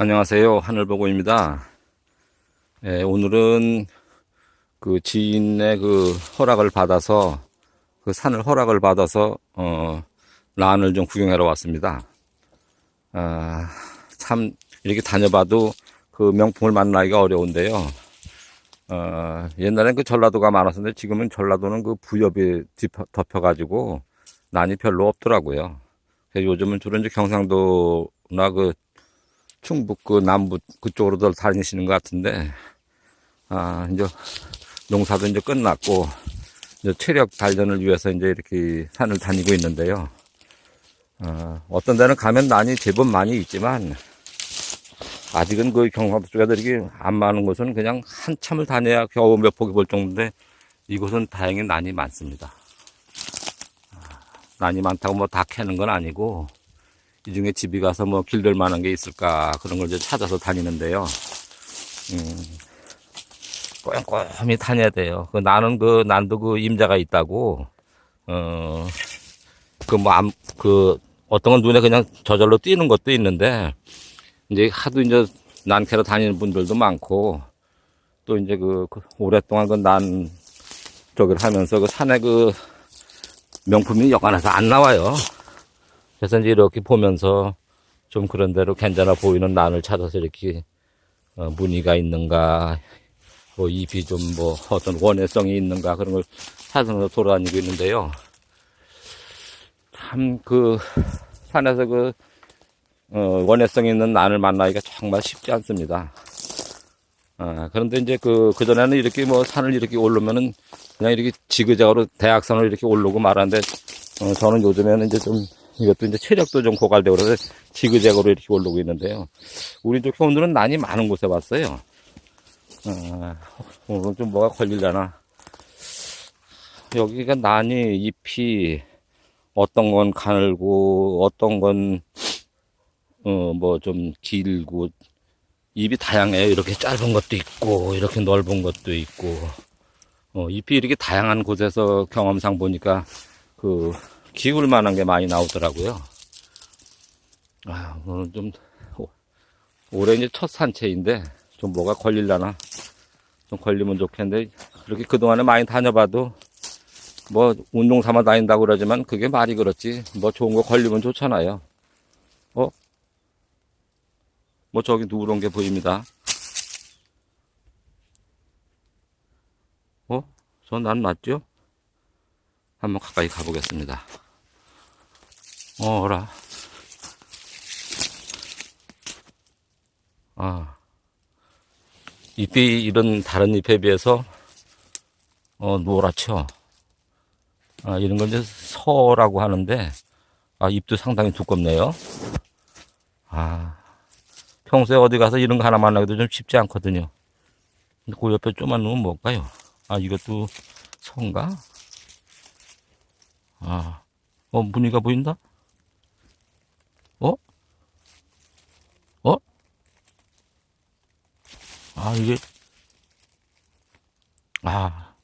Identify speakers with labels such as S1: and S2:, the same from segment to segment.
S1: 안녕하세요. 하늘보고입니다. 예, 오늘은 그 지인의 그 허락을 받아서 그 산을 허락을 받아서 어 란을 좀 구경하러 왔습니다. 아, 참 이렇게 다녀봐도 그 명품을 만나기가 어려운데요. 어, 옛날엔 그 전라도가 많았었는데 지금은 전라도는 그 부엽이 덮여- 덮여가지고 난이 별로 없더라고요. 요즘은 주로 이제 경상도나 그 충북 그 남부 그쪽으로들 다니시는 것 같은데 아 이제 농사도 이제 끝났고 이제 체력 단련을 위해서 이제 이렇게 산을 다니고 있는데요. 어, 어떤 데는 가면 난이 제법 많이 있지만 아직은 그 경상도 쪽에 이렇게 안 많은 곳은 그냥 한참을 다녀야 겨우 몇 포기 볼 정도인데 이곳은 다행히 난이 많습니다. 아, 난이 많다고 뭐 다 캐는 건 아니고 이 중에 집이 가서 뭐 길들 만한 게 있을까 그런 걸 이제 찾아서 다니는데요. 음, 꼼꼼히 다녀야 돼요. 그 나는 그 난도 그 임자가 있다고 어그 뭐암그 어떤 건 눈에 그냥 저절로 띄는 것도 있는데 이제 하도 이제 난캐로 다니는 분들도 많고 또 이제 그, 그 오랫동안 그 난 저기를 하면서 그 산에 그 명품이 여간해서 안 나와요. 그래서 이제 이렇게 보면서 좀 그런 대로 괜찮아 보이는 난을 찾아서 이렇게 어, 무늬가 있는가, 뭐 잎이 좀 뭐 어떤 원해성이 있는가 그런 걸 찾아서 돌아다니고 있는데요. 참 그 산에서 그 어, 원해성 있는 난을 만나기가 정말 쉽지 않습니다. 아, 그런데 이제 그, 그전에는 이렇게 뭐 산을 이렇게 오르면은 그냥 이렇게 지그재그로 대학산을 이렇게 오르고 말하는데, 어, 저는 요즘에는 이제 좀 이것도 이제 체력도 좀 고갈되고 그래서 지그재그로 이렇게 오르고 있는데요. 우리 쪽 오늘은 난이 많은 곳에 왔어요. 아, 오늘은 좀 뭐가 걸리려나. 여기가 난이 잎이 어떤 건 가늘고 어떤 건, 어, 뭐 좀 길고 잎이 다양해요. 이렇게 짧은 것도 있고 이렇게 넓은 것도 있고 어, 잎이 이렇게 다양한 곳에서 경험상 보니까 그 기울 만한 게 많이 나오더라고요. 아, 오늘 좀 오- 올해 이제 첫 산책인데 좀 뭐가 걸릴라나 좀 걸리면 좋겠는데 그렇게 그동안에 많이 다녀봐도 뭐 운동 삼아 다닌다고 그러지만 그게 말이 그렇지 뭐 좋은 거 걸리면 좋잖아요. 어? 뭐 저기 누런 게 보입니다. 어? 저 난 맞죠? 한번 가까이 가보겠습니다. 어라. 아. 잎이 이런 다른 잎에 비해서 어, 노랗죠? 아, 이런 건 이제 서라고 하는데, 아, 잎도 상당히 두껍네요. 아, 평소에 어디 가서 이런 거 하나 만나기도 좀 쉽지 않거든요. 그 옆에 조만 놓으면 뭘까요? 아, 이것도 선가? 아, 어, 무늬가 보인다? 어? 어? 아, 이게, 아,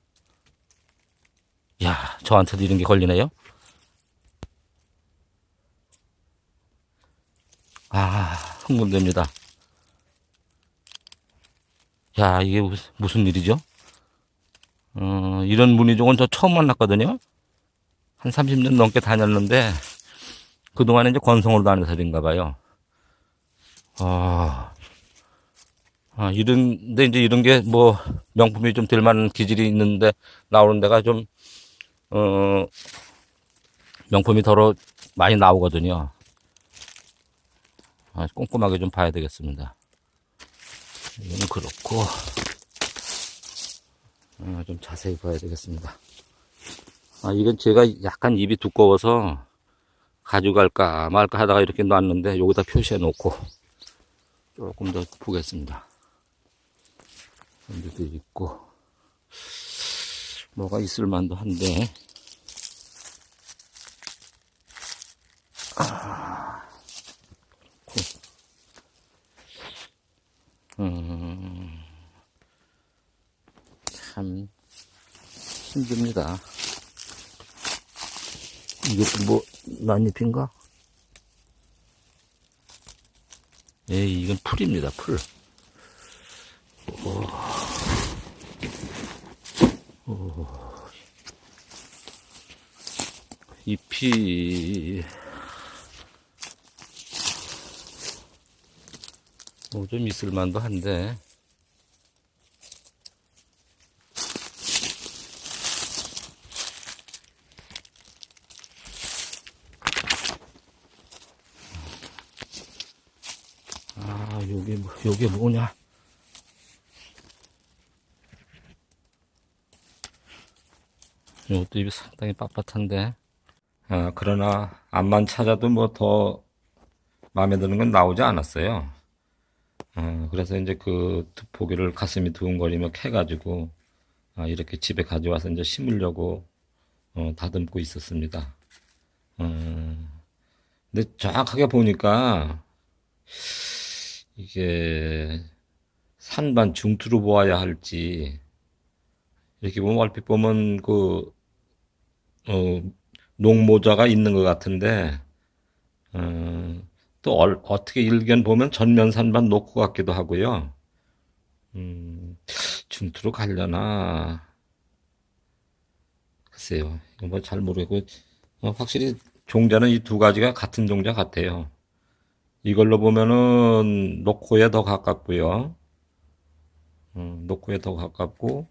S1: 야, 저한테도 이런 게 걸리네요? 아, 흥분됩니다. 야, 이게 무슨, 무슨 일이죠? 어, 이런 무늬종은 저 처음 만났거든요? 한 30년 넘게 다녔는데, 그동안에 이제 건성으로 다녀서인가 봐요. 아, 아, 이런데 이제 이런 게 뭐, 명품이 좀 될 만한 기질이 있는데, 나오는 데가 좀, 어, 명품이 더러 많이 나오거든요. 아, 꼼꼼하게 좀 봐야 되겠습니다. 이거는 그렇고, 아, 좀 자세히 봐야 되겠습니다. 아, 이건 제가 약간 입이 두꺼워서 가져갈까 말까 하다가 이렇게 놨는데 여기다 표시해 놓고 조금 더 보겠습니다. 여기도 있고, 뭐가 있을 만도 한데, 음, 참 힘듭니다. 이것도 뭐 난잎인가? 에이, 이건 풀입니다, 풀. 오. 오. 잎이, 뭐 좀 있을만도 한데, 아, 뭐- 요게 뭐냐. 이것도 입이 상당히 빳빳한데. 아, 그러나, 앞만 찾아도 뭐 더 마음에 드는 건 나오지 않았어요. 아, 그래서 이제 그 포기를 가슴이 두근거리며 캐가지고, 아, 이렇게 집에 가져와서 이제 심으려고, 어, 다듬고 있었습니다. 어, 근데 정확하게 보니까, 이게 산반 중투로 보아야 할지 이렇게 보면 얼핏 보면 그 어, 농모자가 있는 것 같은데 어, 또 얼- 어떻게 일견 보면 전면 산반 놓고 같기도 하고요. 음, 중투로 가려나 글쎄요. 이거 뭐잘 모르겠고 어, 확실히 종자는 이 두 가지가 같은 종자 같아요. 이걸로 보면은 노코에 더 가깝고요. 음, 노코에 더 가깝고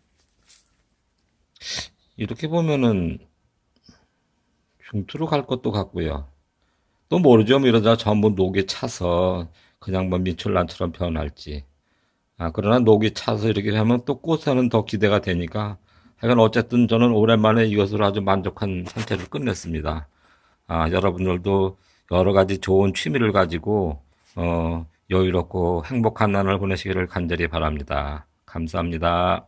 S1: 이렇게 보면은 중투로 갈 것도 같고요. 또 모르죠. 뭐 이러다 전부 녹에 차서 그냥 뭐 미출란처럼 변할지. 아, 그러나 녹이 차서 이렇게 하면 또 꽃에는 더 기대가 되니까 하여간 어쨌든 저는 오랜만에 이것으로 아주 만족한 산책을 끝냈습니다. 아, 여러분들도 여러 가지 좋은 취미를 가지고, 어, 여유롭고 행복한 날을 보내시기를 간절히 바랍니다. 감사합니다.